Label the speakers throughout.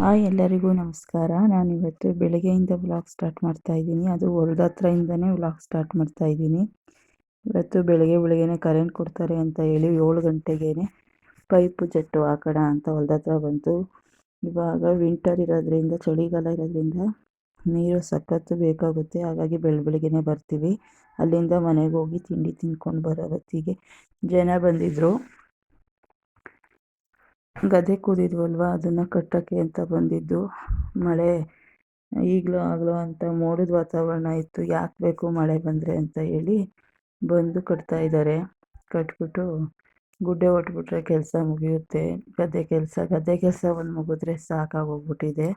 Speaker 1: Hi ಎಲ್ಲರಿಗೂ ನಮಸ್ಕಾರ. ನಾನು ಇವತ್ತು ಬೆಳಗ್ಗೆಯಿಂದ ವ್ಲಾಗ್ ಸ್ಟಾರ್ಟ್ ಮಾಡ್ತಾ ಇದ್ದೀನಿ. ಅದು ಹೊಲ್ದ ಹತ್ರದಿಂದನೇ ವ್ಲಾಗ್ ಸ್ಟಾರ್ಟ್ ಮಾಡ್ತಾ ಇದ್ದೀನಿ. ಇವತ್ತು ಬೆಳಗ್ಗೆ ಬೆಳಗ್ಗೆನೆ ಕರೆಂಟ್ ಕೊಡ್ತಾರೆ ಅಂತ ಹೇಳಿ ಏಳು ಗಂಟೆಗೆ ಪೈಪು ಜಟ್ಟು ಹಾಕೋಣ ಅಂತ ಹೊಲದ ಹತ್ರ ಬಂತು. ಇವಾಗ ವಿಂಟರ್ ಇರೋದ್ರಿಂದ, ಚಳಿಗಾಲ ಇರೋದ್ರಿಂದ ನೀರು ಸಖತ್ತು ಬೇಕಾಗುತ್ತೆ. ಹಾಗಾಗಿ ಬೆಳ, ಬೆಳಗ್ಗೆನೆ ಬರ್ತೀವಿ. ಅಲ್ಲಿಂದ ಮನೆಗೆ ಹೋಗಿ ತಿಂಡಿ ತಿಂದ್ಕೊಂಡು ಬರೋ ಹೊತ್ತಿಗೆ ಜನ ಬಂದಿದ್ದರು ಗದ್ದೆ ಕೂದಿದ್ವಲ್ವ? ಅದನ್ನು ಕಟ್ಟೋಕ್ಕೆ ಅಂತ ಬಂದಿದ್ದು. ಮಳೆ ಈಗಲೂ ಆಗಲೋ ಅಂತ ಮೋಡದ ವಾತಾವರಣ ಇತ್ತು. ಯಾಕೆ ಬೇಕು ಮಳೆ ಬಂದರೆ ಅಂತ ಹೇಳಿ ಬಂದು ಕಟ್ತಾ ಇದ್ದಾರೆ. ಕಟ್ಬಿಟ್ಟು ಗುಡ್ಡೆ ಹೊಟ್ಬಿಟ್ರೆ ಕೆಲಸ ಮುಗಿಯುತ್ತೆ. ಗದ್ದೆ ಕೆಲಸ ಗದ್ದೆ ಕೆಲಸ ಒಂದು ಮುಗಿದ್ರೆ ಸಾಕಾಗೋಗ್ಬಿಟ್ಟಿದೆ.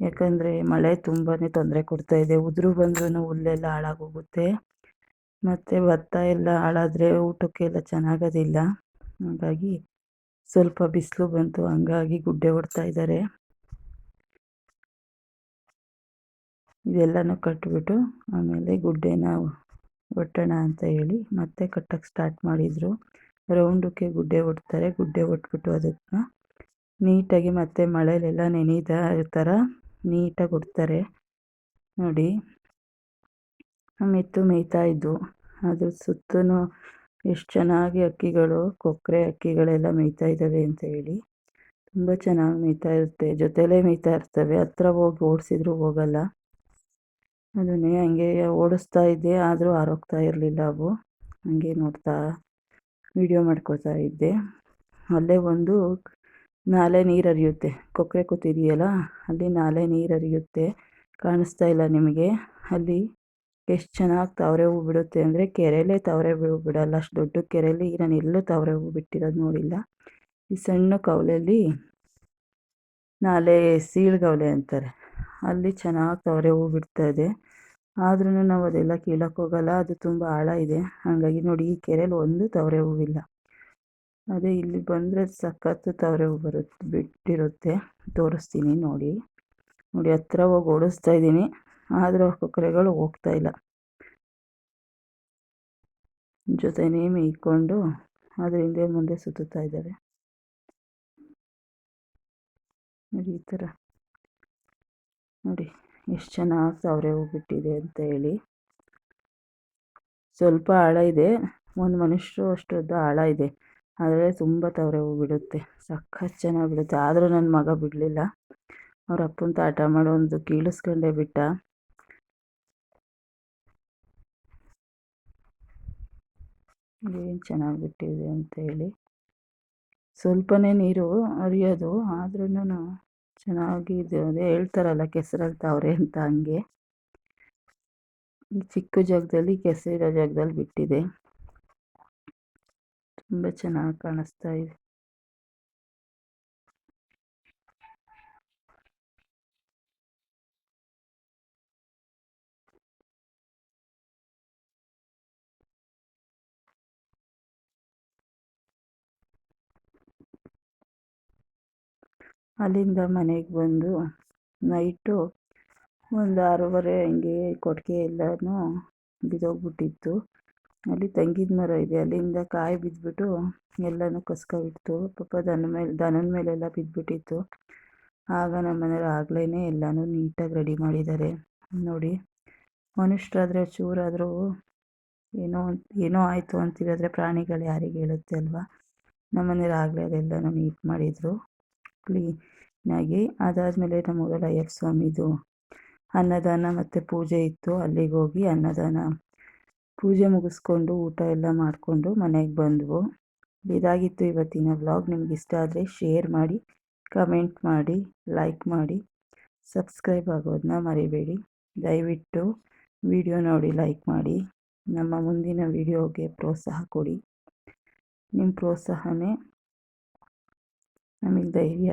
Speaker 1: ಯಾಕಂದರೆ ಮಳೆ ತುಂಬಾ ತೊಂದರೆ ಕೊಡ್ತಾಯಿದೆ ಉದುರು ಬಂದ್ರೂ ಹುಲ್ಲೆಲ್ಲ ಹಾಳಾಗೋಗುತ್ತೆ. ಮತ್ತು ಭತ್ತ ಎಲ್ಲ ಹಾಳಾದರೆ ಊಟಕ್ಕೆಲ್ಲ ಚೆನ್ನಾಗೋದಿಲ್ಲ. ಹಾಗಾಗಿ ಸ್ವಲ್ಪ ಬಿಸಿಲು ಬಂತು, ಹಂಗಾಗಿ ಗುಡ್ಡೆ ಹೊಡ್ತಾ ಇದ್ದಾರೆ ಇದೆಲ್ಲನೂ ಕಟ್ಬಿಟ್ಟು ಆಮೇಲೆ ಗುಡ್ಡೆನ ಒಟ್ಟೋಣ ಅಂತ ಹೇಳಿ ಮತ್ತೆ ಕಟ್ಟಕ್ಕೆ ಸ್ಟಾರ್ಟ್ ಮಾಡಿದರು. ರೌಂಡಕ್ಕೆ ಗುಡ್ಡೆ ಒಡ್ತಾರೆ, ಗುಡ್ಡೆ ಹೊಟ್ಬಿಟ್ಟು ಅದನ್ನು ನೀಟಾಗಿ ಮತ್ತೆ ಮಳೆಲೆಲ್ಲ ನೆನೆದ ಥರ ನೀಟಾಗಿ ಹೊಡ್ತಾರೆ ನೋಡಿ, ಮೆತ್ತು ಮೇಯ್ತಾ ಇದ್ವು. ಅದ್ರ ಸುತ್ತಲೂ ಎಷ್ಟು ಚೆನ್ನಾಗಿ ಹಕ್ಕಿಗಳು ಕೊಕ್ಕರೆ ಹಕ್ಕಿಗಳೆಲ್ಲ ಮೇಯ್ತಾ ಇದ್ದಾವೆ ಅಂತ ಹೇಳಿ. ತುಂಬ ಚೆನ್ನಾಗಿ ಮೇಯ್ತಾ ಇರುತ್ತೆ, ಜೊತೆಲೇ ಮೇಯ್ತಾ ಇರ್ತವೆ. ಹತ್ರ ಹೋಗಿ ಓಡಿಸಿದ್ರು ಹೋಗಲ್ಲ. ಅದನ್ನೇ ಹಂಗೆ ಓಡಿಸ್ತಾ ಇದ್ದೆ, ಆದರೂ ಆರೋಗ್ತಾ ಇರಲಿಲ್ಲ ಅವು. ಹಂಗೆ ನೋಡ್ತಾ ವಿಡಿಯೋ ಮಾಡ್ಕೋತಾ ಇದ್ದೆ. ಅಲ್ಲೇ ಒಂದು ನಾಲೆ ನೀರು ಹರಿಯುತ್ತೆ. ಕೊಕ್ಕರೆ ಕೂತಿದೆಯಲ್ಲ, ಅಲ್ಲಿ ನಾಲೆ ನೀರು ಹರಿಯುತ್ತೆ. ಕಾಣಿಸ್ತಾ ಇಲ್ಲ ನಿಮಗೆ? ಅಲ್ಲಿ ಎಷ್ಟು ಚೆನ್ನಾಗಿ ತವರೆ ಹೂ ಬಿಡುತ್ತೆ ಅಂದರೆ ಕೆರೆಯಲ್ಲೇ ತವರೆ ಹೂವು ಬಿಡಲ್ಲ. ಅಷ್ಟು ದೊಡ್ಡ ಕೆರೆಯಲ್ಲಿ ನಾನು ಎಲ್ಲೂ ತವರೆ ಹೂವು ಬಿಟ್ಟಿರೋದು ನೋಡಿಲ್ಲ. ಈ ಸಣ್ಣ ಕವಲೆಯಲ್ಲಿ ನಾಲೆ ಸೀಳ್ಗವಲೆ ಅಂತಾರೆ. ಅಲ್ಲಿ ಚೆನ್ನಾಗಿ ತವರೆ ಹೂ ಬಿಡ್ತಾ ಇದೆ. ಆದ್ರೂ ನಾವು ಅದೆಲ್ಲ ಕೀಳಕ್ಕೆ ಹೋಗಲ್ಲ, ಅದು ತುಂಬ ಆಳ ಇದೆ. ಹಾಗಾಗಿ ನೋಡಿ ಈ ಕೆರೆಯಲ್ಲಿ ಒಂದು ತವರೆ ಹೂವಿಲ್ಲ ಅದೇ ಇಲ್ಲಿ ಬಂದರೆ ಸಖತ್ತು ತವರೆ ಹೂ ಬರುತ್ತೆ ಬಿಟ್ಟಿರುತ್ತೆ. ತೋರಿಸ್ತೀನಿ ನೋಡಿ. ನೋಡಿ ಹತ್ರ ಹೋಗಿ ಓಡಿಸ್ತಾ ಇದ್ದೀನಿ. ಆದರೂ ಕೊಕ್ಕರೆಗಳು ಹೋಗ್ತಾ ಇಲ್ಲ. ಜೊತೆನೇ ಮೇಯ್ಕೊಂಡು ಅದ್ರ ಹಿಂದೆ ಮುಂದೆ ಸುತ್ತುತ್ತಾ ಇದ್ದಾವೆ ನೋಡಿ ಈ ಥರ ನೋಡಿ ಎಷ್ಟು ಚೆನ್ನಾಗಿ ಸಾವಿರ ಹೂ ಬಿಟ್ಟಿದೆ ಅಂತ ಹೇಳಿ. ಸ್ವಲ್ಪ ಆಳ ಇದೆ. ಒಂದು ಮನುಷ್ಯರು ಅಷ್ಟೊದ್ದು ಆಳ ಇದೆ. ಆದರೆ ತುಂಬ ತವರೆ ಹೂ ಬಿಡುತ್ತೆ. ಸಖತ್ ಚೆನ್ನಾಗಿ ಬಿಡುತ್ತೆ. ಆದರೂ ನನ್ನ ಮಗ ಬಿಡಲಿಲ್ಲ. ಅವ್ರ ಅಪ್ಪನ ತಾಟ ಮಾಡೋ ಒಂದು ಕೀಳಿಸ್ಕೊಂಡೇ ಬಿಟ್ಟ. ಏನು ಚೆನ್ನಾಗಿ ಬಿಟ್ಟಿದೆ ಅಂತ ಹೇಳಿ. ಸ್ವಲ್ಪನೇ ನೀರು ಹರಿಯೋದು ಆದ್ರೂ ಚೆನ್ನಾಗಿ ಇದು ಅದೇ ಹೇಳ್ತಾರಲ್ಲ ಕೆಸರಲ್ಲಿ ತಾವ್ರೆ ಅಂತ ಹಂಗೆ. ಚಿಕ್ಕ ಜಾಗದಲ್ಲಿ ಕೆಸರಿರೋ ಜಾಗದಲ್ಲಿ ಬಿಟ್ಟಿದೆ. ತುಂಬ ಚೆನ್ನಾಗಿ ಕಾಣಿಸ್ತಾ ಇದೆ. ಅಲ್ಲಿಂದ ಮನೆಗೆ ಬಂದು ನೈಟು ಒಂದು ಆರೂವರೆ ಹಂಗೆ ಕೊಟ್ಟಿಗೆ ಎಲ್ಲನೂ ಬಿದ್ದೋಗ್ಬಿಟ್ಟಿತ್ತು. ಅಲ್ಲಿ ತಂಗಿದ ಮರ ಇದೆ, ಅಲ್ಲಿಂದ ಕಾಯಿ ಬಿದ್ದುಬಿಟ್ಟು ಎಲ್ಲನೂ ಕಸ್ಕೊಬಿಡ್ತು. ಪಾಪ ದನ ಮೇಲೆ, ದನದ ಮೇಲೆಲ್ಲ ಬಿದ್ದುಬಿಟ್ಟಿತ್ತು ಆಗ ನಮ್ಮ ಮನೆಯವ್ರು ಆಗ್ಲೇ ಎಲ್ಲನೂ ನೀಟಾಗಿ ರೆಡಿ ಮಾಡಿದ್ದಾರೆ. ನೋಡಿ ಮನುಷ್ಯರಾದರೆ ಚೂರಾದರೂ ಏನೋ ಏನೋ ಆಯಿತು ಅಂತಿರೋದ್ರೆ ಪ್ರಾಣಿಗಳು ಯಾರಿಗೆ ಹೇಳುತ್ತೆ ಅಲ್ವಾ? ನಮ್ಮ ಮನೆಯವ್ರು ಆಗಲೇ ಅದೆಲ್ಲನೂ ನೀಟ್ ಮಾಡಿದರು. ಕ್ಲೀನಾಗಿ ಅದಾದಮೇಲೆ ನಮ್ಮೂರಲ್ಲಿ ಅಯ್ಯಪ್ಪ ಸ್ವಾಮಿದು ಅನ್ನದಾನ ಮತ್ತು ಪೂಜೆ ಇತ್ತು. ಅಲ್ಲಿಗೆ ಹೋಗಿ ಅನ್ನದಾನ ಪೂಜೆ ಮುಗಿಸ್ಕೊಂಡು ಊಟ ಎಲ್ಲ ಮಾಡಿಕೊಂಡು ಮನೆಗೆ ಬಂದವು. ಇದಾಗಿತ್ತು ಇವತ್ತಿನ ವ್ಲಾಗ್. ನಿಮ್ಗೆ ಇಷ್ಟ ಆದರೆ ಶೇರ್ ಮಾಡಿ, ಕಮೆಂಟ್ ಮಾಡಿ, ಲೈಕ್ ಮಾಡಿ, ಸಬ್ಸ್ಕ್ರೈಬ್ ಆಗೋದನ್ನ ಮರಿಬೇಡಿ. ದಯವಿಟ್ಟು ವಿಡಿಯೋ ನೋಡಿ, ಲೈಕ್ ಮಾಡಿ, ನಮ್ಮ ಮುಂದಿನ ವಿಡಿಯೋಗೆ ಪ್ರೋತ್ಸಾಹ ಕೊಡಿ. ನಿಮ್ಮ ಪ್ರೋತ್ಸಾಹನೇ ನಮಗೆ ಧೈರ್ಯ.